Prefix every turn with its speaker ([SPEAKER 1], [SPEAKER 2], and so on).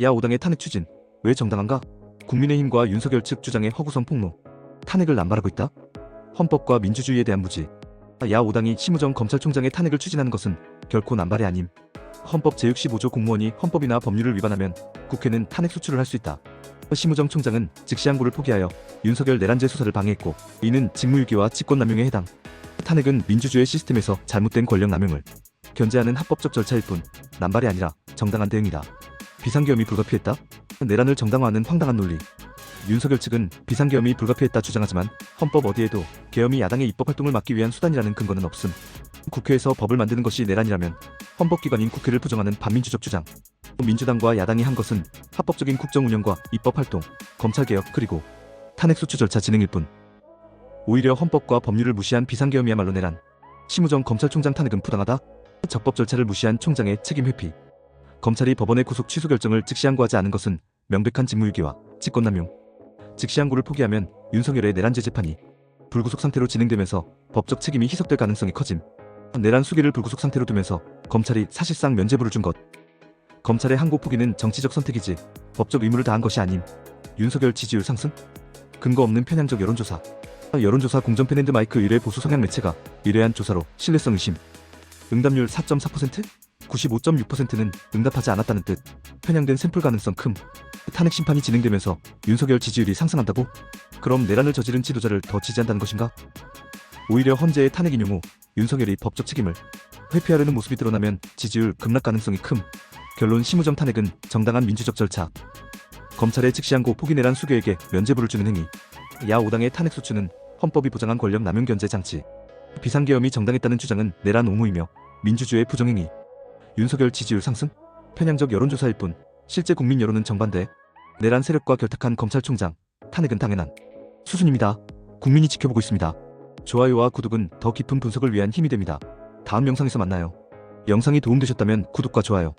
[SPEAKER 1] 야 5당의 탄핵 추진 왜 정당한가? 국민의힘과 윤석열 측 주장의 허구성 폭로 탄핵을 남발하고 있다? 헌법과 민주주의에 대한 무지 야 5당이 심우정 검찰총장의 탄핵을 추진하는 것은 결코 남발이 아님 헌법 제65조 공무원이 헌법이나 법률을 위반하면 국회는 탄핵 소추를 할 수 있다. 심우정 총장은 즉시 항고를 포기하여 윤석열 내란죄 수사를 방해했고 이는 직무유기와 직권남용에 해당. 탄핵은 민주주의 시스템에서 잘못된 권력 남용을 견제하는 합법적 절차일 뿐 남발이 아니라 정당한 대응이다. 비상계엄이 불가피했다? 내란을 정당화하는 황당한 논리. 윤석열 측은 비상계엄이 불가피했다 주장하지만 헌법 어디에도 계엄이 야당의 입법 활동을 막기 위한 수단이라는 근거는 없음. 국회에서 법을 만드는 것이 내란이라면 헌법기관인 국회를 부정하는 반민주적 주장. 민주당과 야당이 한 것은 합법적인 국정 운영과 입법 활동, 검찰 개혁 그리고 탄핵 소추 절차 진행일 뿐. 오히려 헌법과 법률을 무시한 비상계엄이야말로 내란. 심우정 검찰총장 탄핵은 부당하다. 적법 절차를 무시한 총장의 책임 회피. 검찰이 법원의 구속 취소 결정을 즉시 항고하지 않은 것은 명백한 직무유기와 직권남용. 즉시 항고를 포기하면 윤석열의 내란죄 재판이 불구속 상태로 진행되면서 법적 책임이 희석될 가능성이 커짐. 내란 수기를 불구속 상태로 두면서 검찰이 사실상 면죄부를 준 것. 검찰의 항고 포기는 정치적 선택이지 법적 의무를 다한 것이 아님. 윤석열 지지율 상승? 근거 없는 편향적 여론조사. 여론조사 공정 팬앤드 마이크 의뢰 보수 성향 매체가 의뢰한 조사로 신뢰성 의심. 응답률 4.4%? 95.6%는 응답하지 않았다는 뜻. 편향된 샘플 가능성 큼. 탄핵 심판이 진행되면서 윤석열 지지율이 상승한다고? 그럼 내란을 저지른 지도자를 더 지지한다는 것인가? 오히려 헌재의 탄핵 인용 후 윤석열이 법적 책임을 회피하려는 모습이 드러나면 지지율 급락 가능성이 큼. 결론 심우정 탄핵은 정당한 민주적 절차. 검찰의 즉시항고 포기 내란 수교에게 면죄부를 주는 행위. 야 5당의 탄핵 소추는 헌법이 보장한 권력 남용 견제 장치. 비상계엄이 정당했다는 주장은 내란 옹호이며 민주주의 부정행위. 윤석열 지지율 상승? 편향적 여론조사일 뿐 실제 국민 여론은 정반대. 내란 세력과 결탁한 검찰총장 탄핵은 당연한 수순입니다. 국민이 지켜보고 있습니다. 좋아요와 구독은 더 깊은 분석을 위한 힘이 됩니다. 다음 영상에서 만나요. 영상이 도움되셨다면 구독과 좋아요